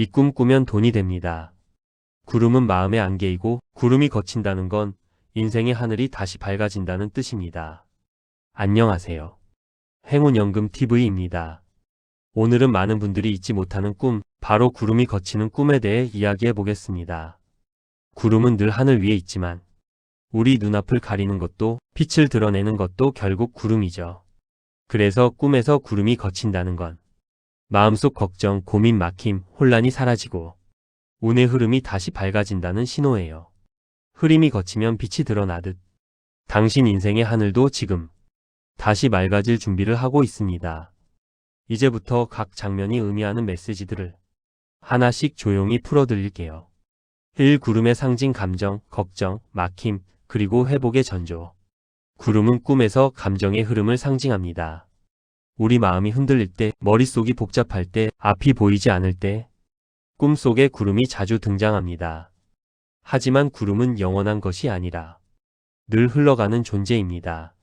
이 꿈 꾸면 돈이 됩니다. 구름은 마음의 안개이고 구름이 거친다는 건 인생의 하늘이 다시 밝아진다는 뜻입니다. 안녕하세요. 행운연금 TV입니다. 오늘은 많은 분들이 잊지 못하는 꿈, 바로 구름이 거치는 꿈에 대해 이야기해 보겠습니다. 구름은 늘 하늘 위에 있지만 우리 눈앞을 가리는 것도 빛을 드러내는 것도 결국 구름이죠. 그래서 꿈에서 구름이 거친다는 건 마음속 걱정, 고민, 막힘, 혼란이 사라지고 운의 흐름이 다시 밝아진다는 신호예요. 흐림이 거치면 빛이 드러나듯 당신 인생의 하늘도 지금 다시 맑아질 준비를 하고 있습니다. 이제부터 각 장면이 의미하는 메시지들을 하나씩 조용히 풀어드릴게요. 1. 구름의 상징 감정, 걱정, 막힘, 그리고 회복의 전조. 구름은 꿈에서 감정의 흐름을 상징합니다. 우리 마음이 흔들릴 때, 머릿속이 복잡할 때, 앞이 보이지 않을 때, 꿈속에 구름이 자주 등장합니다. 하지만 구름은 영원한 것이 아니라 늘 흘러가는 존재입니다.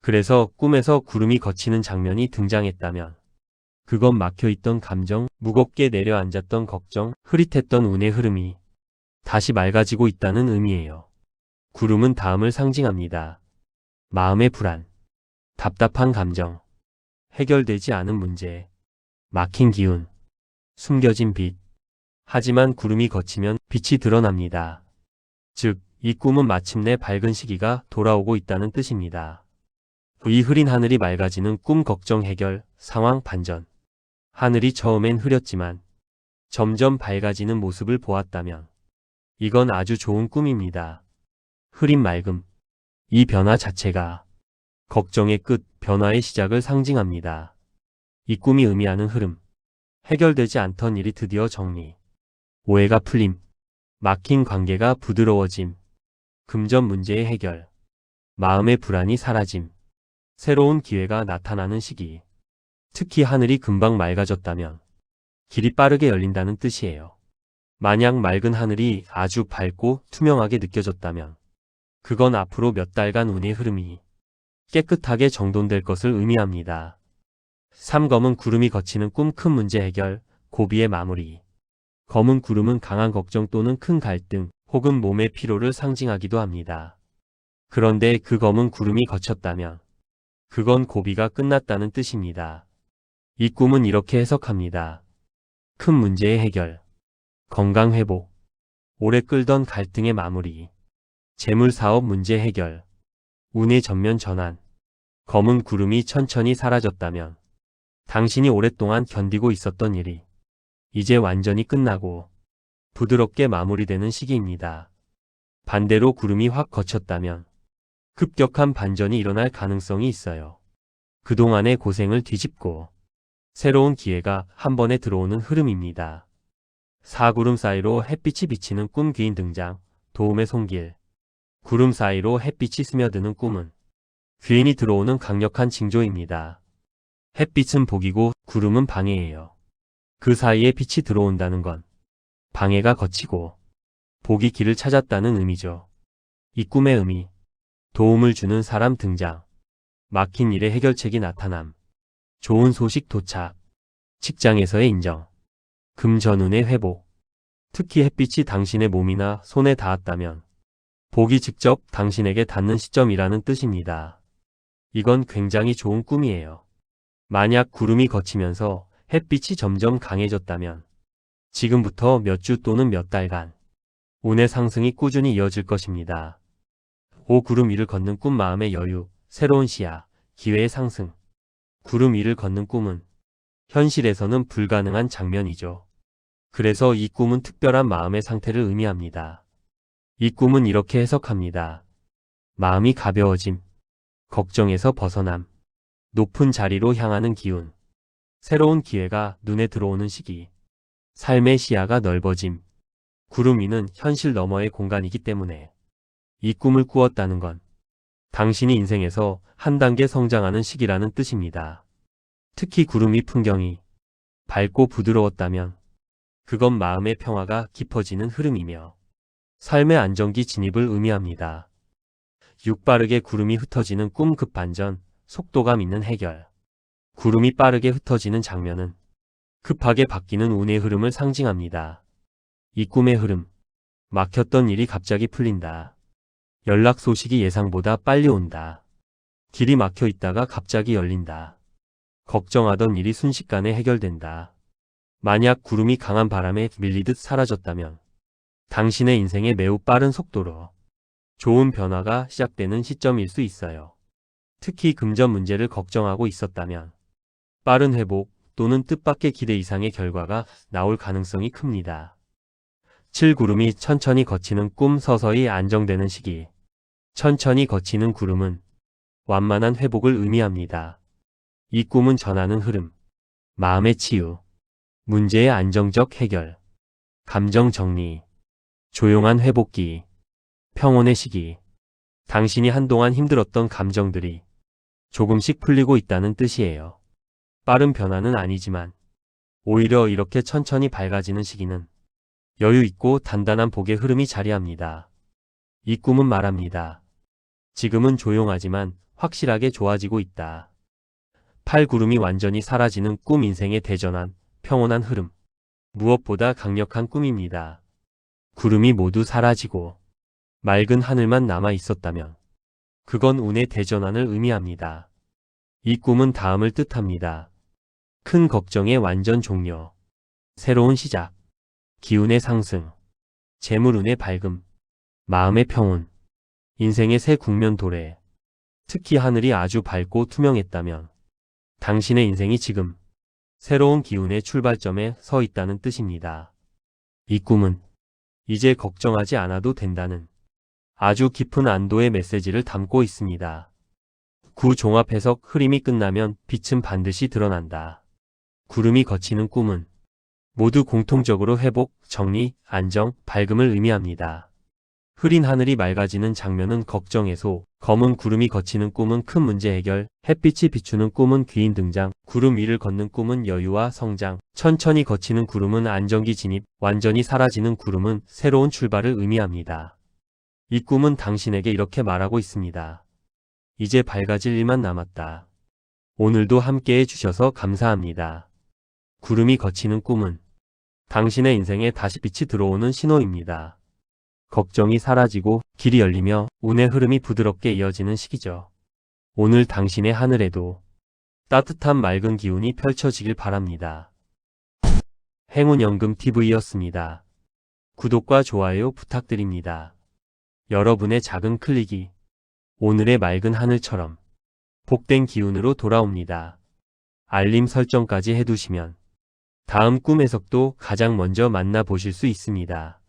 그래서 꿈에서 구름이 거치는 장면이 등장했다면 그건 막혀있던 감정, 무겁게 내려앉았던 걱정, 흐릿했던 운의 흐름이 다시 맑아지고 있다는 의미예요. 구름은 다음을 상징합니다. 마음의 불안, 답답한 감정, 해결되지 않은 문제, 막힌 기운, 숨겨진 빛. 하지만 구름이 거치면 빛이 드러납니다. 즉, 이 꿈은 마침내 밝은 시기가 돌아오고 있다는 뜻입니다. 이 흐린 하늘이 맑아지는 꿈 걱정 해결, 상황 반전. 하늘이 처음엔 흐렸지만 점점 밝아지는 모습을 보았다면 이건 아주 좋은 꿈입니다. 흐린 맑음. 이 변화 자체가 걱정의 끝, 변화의 시작을 상징합니다. 이 꿈이 의미하는 흐름. 해결되지 않던 일이 드디어 정리. 오해가 풀림. 막힌 관계가 부드러워짐. 금전 문제의 해결. 마음의 불안이 사라짐. 새로운 기회가 나타나는 시기. 특히 하늘이 금방 맑아졌다면 길이 빠르게 열린다는 뜻이에요. 만약 맑은 하늘이 아주 밝고 투명하게 느껴졌다면 그건 앞으로 몇 달간 운의 흐름이 깨끗하게 정돈될 것을 의미합니다. 3. 검은 구름이 거치는 꿈 큰 문제 해결, 고비의 마무리. 검은 구름은 강한 걱정 또는 큰 갈등 혹은 몸의 피로를 상징하기도 합니다. 그런데 그 검은 구름이 거쳤다면 그건 고비가 끝났다는 뜻입니다. 이 꿈은 이렇게 해석합니다. 큰 문제의 해결, 건강 회복, 오래 끌던 갈등의 마무리, 재물 사업 문제 해결, 운의 전면 전환, 검은 구름이 천천히 사라졌다면 당신이 오랫동안 견디고 있었던 일이 이제 완전히 끝나고 부드럽게 마무리되는 시기입니다. 반대로 구름이 확 거쳤다면 급격한 반전이 일어날 가능성이 있어요. 그동안의 고생을 뒤집고 새로운 기회가 한 번에 들어오는 흐름입니다. 사구름 사이로 햇빛이 비치는 꿈 귀인 등장, 도움의 손길. 구름 사이로 햇빛이 스며드는 꿈은 귀인이 들어오는 강력한 징조입니다. 햇빛은 복이고 구름은 방해예요. 그 사이에 빛이 들어온다는 건 방해가 거치고 복이 길을 찾았다는 의미죠. 이 꿈의 의미, 도움을 주는 사람 등장, 막힌 일의 해결책이 나타남, 좋은 소식 도착, 직장에서의 인정, 금전운의 회복, 특히 햇빛이 당신의 몸이나 손에 닿았다면 복이 직접 당신에게 닿는 시점이라는 뜻입니다. 이건 굉장히 좋은 꿈이에요. 만약 구름이 거치면서 햇빛이 점점 강해졌다면 지금부터 몇 주 또는 몇 달간 운의 상승이 꾸준히 이어질 것입니다. 오 구름 위를 걷는 꿈 마음의 여유, 새로운 시야, 기회의 상승. 구름 위를 걷는 꿈은 현실에서는 불가능한 장면이죠. 그래서 이 꿈은 특별한 마음의 상태를 의미합니다. 이 꿈은 이렇게 해석합니다. 마음이 가벼워짐, 걱정에서 벗어남, 높은 자리로 향하는 기운, 새로운 기회가 눈에 들어오는 시기, 삶의 시야가 넓어짐, 구름 위는 현실 너머의 공간이기 때문에 이 꿈을 꾸었다는 건 당신이 인생에서 한 단계 성장하는 시기라는 뜻입니다. 특히 구름 위 풍경이 밝고 부드러웠다면 그건 마음의 평화가 깊어지는 흐름이며 삶의 안정기 진입을 의미합니다. 육 빠르게 구름이 흩어지는 꿈 급반전, 속도감 있는 해결. 구름이 빠르게 흩어지는 장면은 급하게 바뀌는 운의 흐름을 상징합니다. 이 꿈의 흐름. 막혔던 일이 갑자기 풀린다. 연락 소식이 예상보다 빨리 온다. 길이 막혀 있다가 갑자기 열린다. 걱정하던 일이 순식간에 해결된다. 만약 구름이 강한 바람에 밀리듯 사라졌다면 당신의 인생에 매우 빠른 속도로 좋은 변화가 시작되는 시점일 수 있어요. 특히 금전 문제를 걱정하고 있었다면 빠른 회복 또는 뜻밖의 기대 이상의 결과가 나올 가능성이 큽니다. 7구름이 천천히 거치는 꿈 서서히 안정되는 시기. 천천히 거치는 구름은 완만한 회복을 의미합니다. 이 꿈은 전하는 흐름, 마음의 치유, 문제의 안정적 해결, 감정 정리, 조용한 회복기, 평온의 시기. 당신이 한동안 힘들었던 감정들이 조금씩 풀리고 있다는 뜻이에요. 빠른 변화는 아니지만 오히려 이렇게 천천히 밝아지는 시기는 여유 있고 단단한 복의 흐름이 자리합니다. 이 꿈은 말합니다. 지금은 조용하지만 확실하게 좋아지고 있다. 팔구름이 완전히 사라지는 꿈 인생의 대전환, 평온한 흐름. 무엇보다 강력한 꿈입니다. 구름이 모두 사라지고 맑은 하늘만 남아 있었다면 그건 운의 대전환을 의미합니다. 이 꿈은 다음을 뜻합니다. 큰 걱정의 완전 종료. 새로운 시작. 기운의 상승. 재물운의 밝음. 마음의 평온. 인생의 새 국면 도래. 특히 하늘이 아주 밝고 투명했다면 당신의 인생이 지금 새로운 기운의 출발점에 서 있다는 뜻입니다. 이 꿈은 이제 걱정하지 않아도 된다는 아주 깊은 안도의 메시지를 담고 있습니다. 구 종합 해석 흐림이 끝나면 빛은 반드시 드러난다. 구름이 거치는 꿈은 모두 공통적으로 회복, 정리, 안정, 밝음을 의미합니다. 흐린 하늘이 맑아지는 장면은 걱정 해소, 검은 구름이 거치는 꿈은 큰 문제 해결, 햇빛이 비추는 꿈은 귀인 등장, 구름 위를 걷는 꿈은 여유와 성장, 천천히 거치는 구름은 안정기 진입, 완전히 사라지는 구름은 새로운 출발을 의미합니다. 이 꿈은 당신에게 이렇게 말하고 있습니다. 이제 밝아질 일만 남았다. 오늘도 함께 해 주셔서 감사합니다. 구름이 거치는 꿈은 당신의 인생에 다시 빛이 들어오는 신호입니다. 걱정이 사라지고 길이 열리며 운의 흐름이 부드럽게 이어지는 시기죠. 오늘 당신의 하늘에도 따뜻한 맑은 기운이 펼쳐지길 바랍니다. 행운연금 TV였습니다. 구독과 좋아요 부탁드립니다. 여러분의 작은 클릭이 오늘의 맑은 하늘처럼 복된 기운으로 돌아옵니다. 알림 설정까지 해두시면 다음 꿈 해석도 가장 먼저 만나보실 수 있습니다.